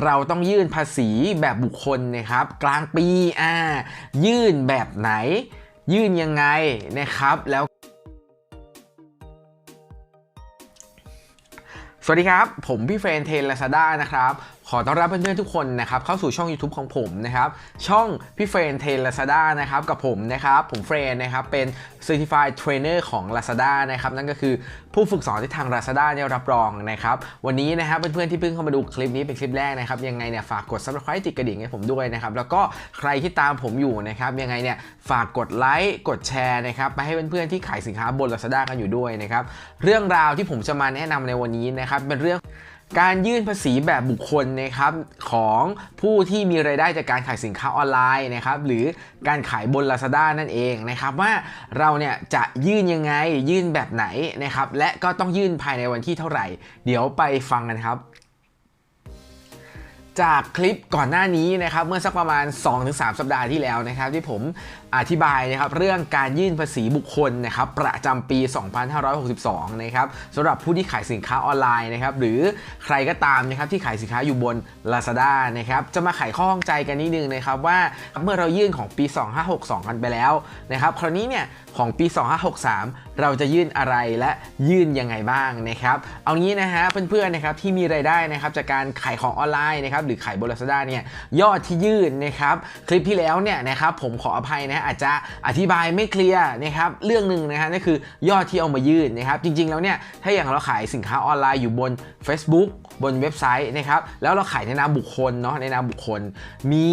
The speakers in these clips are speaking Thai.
เราต้องยื่นภาษีแบบบุคคลนะครับ กลางปีอ่ายื่นแบบไหน ยื่นยังไงนะครับแล้ว สวัสดีครับ ผมพี่เฟรนเทนลาซาด้านะครับ ขอต้อนรับเพื่อนๆทุกคนนะครับเข้าสู่ช่อง YouTube ของผมนะครับช่องพี่เฟรนเทนลาซาด้านะครับกับผมนะครับผมเฟรนนะครับเป็น Certified Trainer ของ Lazada นะครับนั่นก็คือผู้ฝึกสอนที่ทาง Lazada เนี่ยรับรองนะครับวันนี้นะครับเพื่อนๆที่เพิ่งเข้ามาดูคลิปนี้เป็นคลิปแรกนะครับยังไงเนี่ยฝากกด Subscribe ติดกระดิ่งให้ผมด้วยนะครับแล้วก็ใครที่ตามผมอยู่นะครับยังไงเนี่ยฝากกดไลค์กดแชร์นะครับไปให้เพื่อนๆที่ขายสินค้าบน Lazada กันอยู่ด้วยนะครับเรื่องราวที่ผมจะมาแนะนำในวันนี้นะครับเป็นเรื่อง การยื่นภาษีแบบบุคคลนะครับของผู้ที่มีรายได้จากการขายสินค้าออนไลน์นะครับหรือการขายบน Lazada นั่นเองนะครับว่าเราเนี่ยจะยื่นยังไงยื่นแบบไหนนะครับและก็ต้องยื่นภายในวันที่เท่าไหร่ เดี๋ยวไปฟังกันครับ จากคลิปก่อนหน้านี้นะครับเมื่อสักประมาณ 2-3 สัปดาห์ที่แล้วนะครับ ที่ผมอธิบายนะครับเรื่องการยื่นภาษีบุคคลนะครับประจำปี 2562 นะครับสำหรับผู้ที่ขายสินค้าออนไลน์นะครับหรือใครก็ตามนะครับที่ขายสินค้าอยู่บน Lazada นะครับจะมาไขข้อข้องใจกันนิดนึงนะครับว่าเมื่อเรายื่นของปี 2562 กันไปแล้วนะครับคราวนี้เนี่ยของปี 2563 เราจะยื่นอะไรและยื่นยังไงบ้างนะครับเอางี้นะฮะเพื่อนๆนะครับที่มีรายได้นะครับจากการขายของออนไลน์นะครับหรือขายบน Lazada เนี่ยยอดที่ยื่นนะครับคลิปที่แล้วเนี่ยนะครับผมขออภัยนะฮะอาจจะอธิบายไม่เคลียร์นะครับเรื่องหนึ่งนะฮะนั่นคือยอดที่เอามายื่นนะครับจริงๆแล้วเนี่ยถ้าอย่างเราขายสินค้าออนไลน์อยู่บน Facebook บนเว็บไซต์นะครับแล้วเราขายในนามบุคคลเนาะในนามบุคคล มี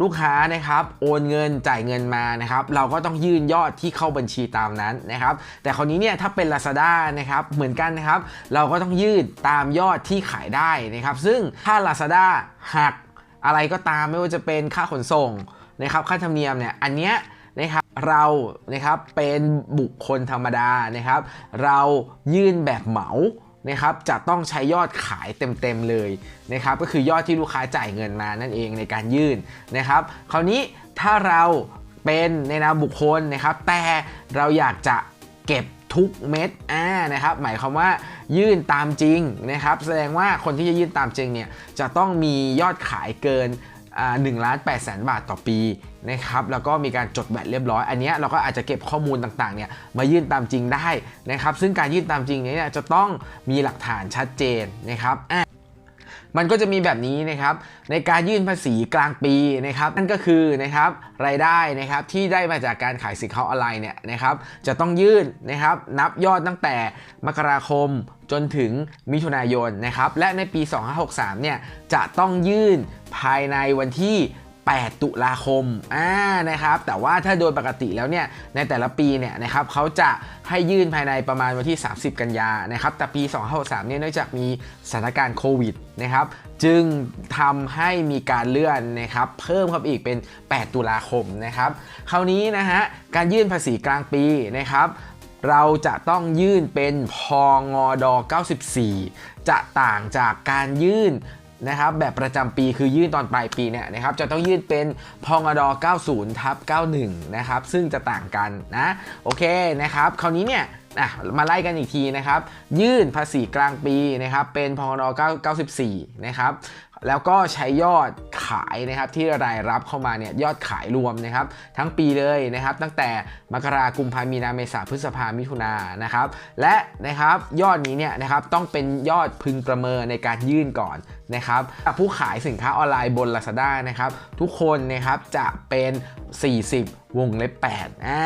ลูกค้านะครับโอนเงินจ่ายเงินมานะครับเราก็ต้องยื่นยอดที่เข้าบัญชีตามนั้นนะครับแต่คราวนี้เนี่ยถ้าเป็น Lazada นะครับเหมือนกันนะครับเราก็ต้องยื่นตามยอดที่ขายได้นะครับซึ่งถ้า Lazada หักอะไรก็ตามไม่ว่าจะเป็นค่าขนส่งนะครับค่าธรรมเนียมเนี่ยอันเนี้ยนะครับเรานะครับเป็นบุคคลธรรมดานะครับ เรายื่นแบบเหมานะครับจะต้องใช้ยอดขายเต็มๆเลยนะครับก็คือยอดที่ลูกค้าจ่ายเงินมานั่นเองในการยื่นนะครับ คราวนี้ถ้าเราเป็นในนามบุคคลนะครับ แต่เราอยากจะเก็บทุกเม็ดอ่านะครับ หมายความว่า ยื่นตามจริงนะครับ แสดงว่าคนที่จะยื่นตามจริงเนี่ยจะต้องมียอดขายเกินหนึ่งล้านแปดแสนบาทต่อปีนะครับแล้วก็มีการจดแบตเรียบร้อย อันนี้เราก็อาจจะเก็บข้อมูลต่างๆเนี่ยมายื่นตามจริงได้นะครับ ซึ่งการยื่นตามจริงเนี่ยจะต้องมีหลักฐานชัดเจนนะครับอะ มันก็จะมีแบบนี้นะครับในการยื่นภาษีกลางปีนะครับนั่นก็คือนะครับรายได้นะครับที่ได้มาจากการขายสินค้าออนไลน์เนี่ยนะครับจะต้องยื่นนะครับนับยอดตั้งแต่มกราคมจนถึงมิถุนายนนะครับและในปี 2563เนี่ยจะต้องยื่นภายในวันที่ 8 ตุลาคมอ่านะครับแต่ว่าถ้าโดยปกติแล้วเนี่ยในแต่ละปีเนี่ยนะครับเขาจะให้ยื่นภายในประมาณวันที่ 30 กันยานะครับแต่ปี 2563เนี่ยเนื่องจากมีสถานการณ์โควิดนะครับจึงทำให้มีการเลื่อนนะครับเพิ่มเข้าไปอีกเป็น 8 ตุลาคมนะครับคราวนี้นะฮะการยื่นภาษีกลางปีนะครับเราจะต้องยื่นเป็นพองด94 จะต่างจากการยื่น นะครับแบบประจำปีคือยื่นตอนปลายปีเนี่ยนะครับจะต้องยื่นเป็นพองด90ทับ91นะครับซึ่งจะต่างกันนะโอเคนะครับคราวนี้เนี่ย มาไล่กันอีกทีนะครับ ยื่นภาษีกลางปีนะครับเป็นพงด94 นะครับแล้วก็ใช้ยอดขายนะครับที่รายรับเข้ามาเนี่ยยอดขายรวมนะครับ ทั้งปีเลยนะครับ ตั้งแต่มกราคมกุมภามีนาเมษาพฤษภามิถุนานะครับ และนะครับยอดนี้เนี่ยนะครับต้องเป็นยอดพึงประเมินในการยื่นก่อนนะครับผู้ขายสินค้าออนไลน์บน Lazada นะครับ ทุกคนนะครับจะเป็น 40 วงเล็บ8อ่า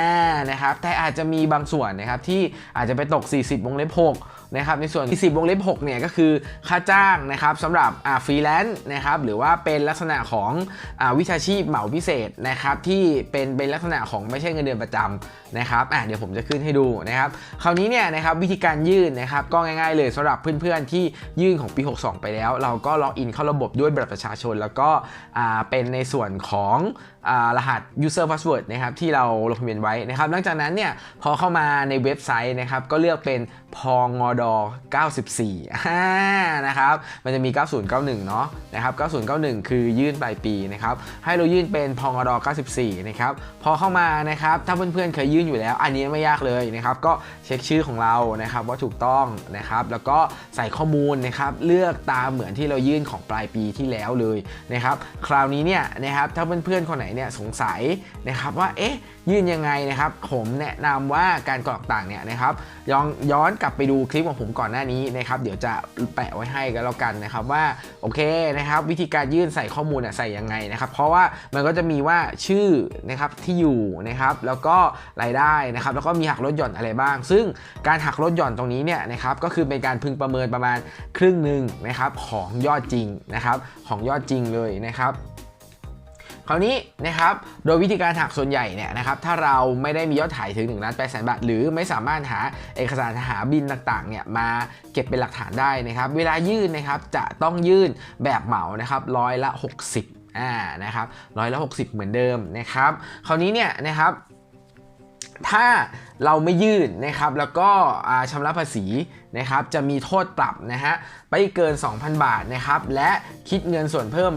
นะครับแต่อาจจะมีบางส่วนนะครับที่อาจจะไปตก 40 วงเล็บ6นะครับในส่วน 40 วงเล็บ6เนี่ยก็คือค่าจ้างนะครับสำหรับฟรีแลนซ์นะครับหรือว่าเป็นลักษณะของอวิชาชีพเหมาพิเศษนะครับที่เป็นเป็นลักษณะของไม่ใช่เงินเดือนประจำนะครับอะเดี๋ยวผมจะขึ้นให้ดูนะครับคราวนี้เนี่ยนะครับวิธีการยื่นนะครับก็ง่ายๆเลยสำหรับเพื่อนๆที่ยื่นของปี 62 ไปแล้ว เราก็ล็อกอินเข้าระบบด้วยบัตรประชาชน แล้วก็เป็นในส่วนของรหัส user password นะครับที่เราลงทะเบียนไว้นะครับหลังจากนั้นเนี่ยพอเข้ามาในเว็บไซต์นะครับก็เลือกเป็นพองอด94นะครับ มันจะมี 9091 เนาะนะครับ 9091 คือยื่นปลายปีนะครับ ให้เรายื่นเป็นพองอด94 นะครับ พอเข้ามานะครับ ถ้าเพื่อนๆเคยยื่นอยู่แล้ว อันนี้ไม่ยากเลยนะครับ ก็เช็คชื่อของเรานะครับว่าถูกต้องนะครับ แล้วก็ใส่ข้อมูลนะครับ เลือกตามเหมือนที่เรายื่นของปลายปีที่แล้วเลยนะครับ คราวนี้เนี่ยนะครับถ้าเพื่อนๆคนไหนเนี่ยสงสัยนะครับว่า เอ๊ะ ยื่นยังไงนะครับ ผมแนะนำว่าการกรอกต่างเนี่ยนะครับย้อนย้อนกลับไปดูคลิปของผมก่อนหน้านี้นะครับเดี๋ยวจะแปะไว้ให้กันแล้วกันนะครับว่าโอเคนะครับวิธีการยื่นใส่ข้อมูลใส่ยังไงนะครับเพราะว่ามันก็จะมีว่าชื่อนะครับที่อยู่นะครับแล้วก็รายได้นะครับแล้วก็มีหักลดหย่อนอะไรบ้าง ซึ่งการหักลดหย่อนตรงนี้เนี่ยนะครับก็คือเป็นการพึงประเมินประมาณครึ่งหนึ่งนะครับของยอดจริงนะครับของยอดจริงเลยนะครับ คราวนี้นะครับโดยวิธีการหักส่วนใหญ่เนี่ยนะครับถ้าเราไม่ได้มียอดถ่ายถึง1ล้านแปดแสนบาทหรือไม่สามารถหาเอกสารหาบินต่างๆเนี่ยมาเก็บเป็นหลักฐานได้นะครับเวลายื่นนะครับจะต้องยื่นแบบเหมานะครับร้อยละ 60อ่านะครับร้อยละ 60 เหมือนเดิมนะครับคราวนี้เนี่ยนะครับถ้า เราไม่ยื่นนะครับแล้วก็อ่าชำระภาษีนะครับจะมีโทษปรับนะฮะไปเกิน 2,000 บาทนะครับและคิดเงินส่วนเพิ่ม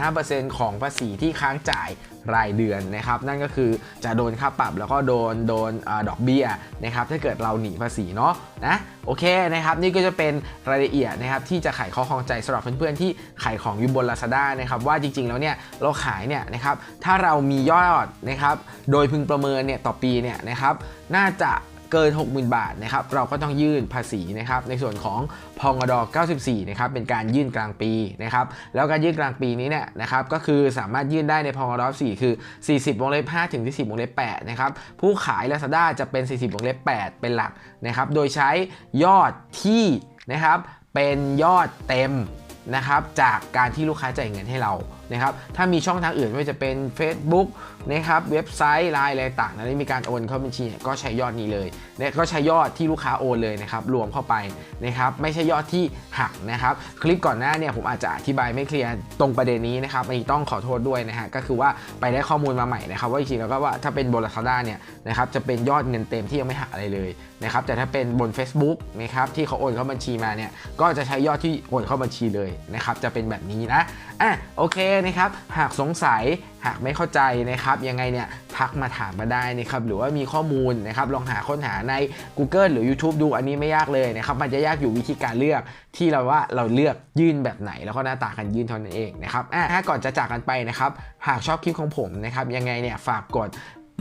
1.5%ของภาษีที่ค้างจ่ายรายเดือนนะครับนั่นก็คือจะโดนค่าปรับแล้วก็โดนโดนอดอกเบี้ยนะครับถ้าเกิดเราหนีภาษีเนาะนะโอเคนะครับนี่ก็จะเป็นรายละเอียดนะครับที่จะไขข้อข้องใจสำหรับเพื่อนๆที่ขายของอยู่บน Lazada นะครับว่าจริงๆแล้วเนี่ยเราขายเนี่ยนะครับถ้าเรามียอดนะครับโดยพึงประเมินเนี่ยต่อปีเนี่ยนะครับน่าาจะเกิน 60,000 บาทนะครับเราก็ต้องยื่นภาษีนะครับในส่วนของพองด94นะครับเป็นการยื่นกลางปีนะครับแล้วการยื่นกลางปีนี้เนี่ยนะครับก็คือสามารถยื่นได้ในพองด4คือ 40วงเล็บ5ถึง40วงเล็บ8นะครับผู้ขาย Lazada จะเป็น 40วงเล็บ8เป็นหลักนะครับโดยใช้ยอดที่นะครับเป็นยอดเต็มนะครับจากการที่ลูกค้าจ่ายเงินให้เรา นะครับถ้ามีช่องทางอื่นไม่ว่าจะเป็น Facebook นะครับเว็บไซต์ไลน์อะไรต่างๆแล้วมีการโอนเข้าบัญชีก็ใช้ยอดนี้เลยนี่ยก็ใช้ยอดที่ลูกค้าโอนเลยนะครับรวมเข้าไปนะครับไม่ใช่ยอดที่หักนะครับคลิปก่อนหน้าเนี่ยผมอาจจะอธิบายไม่เคลียร์ตรงประเด็นนี้นะครับอันนี้ต้องขอโทษด้วยนะฮะก็คือว่าไปได้ข้อมูลมาใหม่นะครับว่าจริงๆแล้วก็ว่าถ้าเป็นบน Lazada เนี่ยนะครับจะเป็นยอดเงินเต็มที่ยังไม่หักอะไรเลยนะครับแต่ถ้าเป็นบน Facebook นะครับที่เขาโอนเข้าบัญชีมาเนี่ยก็จะใช้ยอดที่โอนเข้าบัญชีเลยนะครับจะเป็นแบบนี้นะอะโอเคนะครับ หากสงสัยหากไม่เข้าใจนะครับ ยังไงเนี่ยทักมาถามมาได้นะครับหรือว่ามีข้อมูลนะครับลองหาค้นหาใน Google หรือ YouTube ดูอันนี้ไม่ยากเลยนะครับมันจะยากอยู่วิธีการเลือกที่เราว่าเราเลือกยื่นแบบไหน แล้วก็หน้าตาการยื่นเท่านั้นเองนะครับอะก่อนจะจากกันไปนะครับหากชอบคลิปของผมนะครับยังไงเนี่ยฝากกด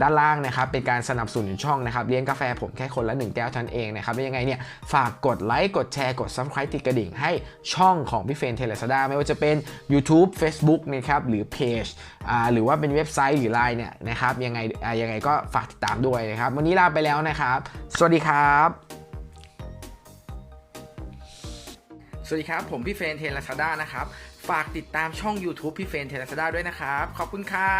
ด้านล่างนะครับเป็นการสนับสนุนช่องนะครับเลี้ยงกาแฟผมแค่คนละ 1 แก้วท่านเองนะครับแล้วยังไงเนี่ยฝากกดไลค์กดแชร์กด subscribe ติดกระดิ่งให้ช่องของพี่เฟนเทเลสดาไม่ว่าจะเป็น YouTube Facebook นะครับหรือเพจอ่าหรือว่าเป็นเว็บไซต์หรือไลน์เนี่ยนะครับยังไงยังไงก็ฝากติดตามด้วยนะครับวันนี้ลาไปแล้วนะครับ สวัสดีครับสวัสดีครับ ผมพี่เฟนเทเลสดานะครับ ฝากติดตามช่อง YouTube พี่เฟนเทเลสดาด้วยนะครับ ขอบคุณครับ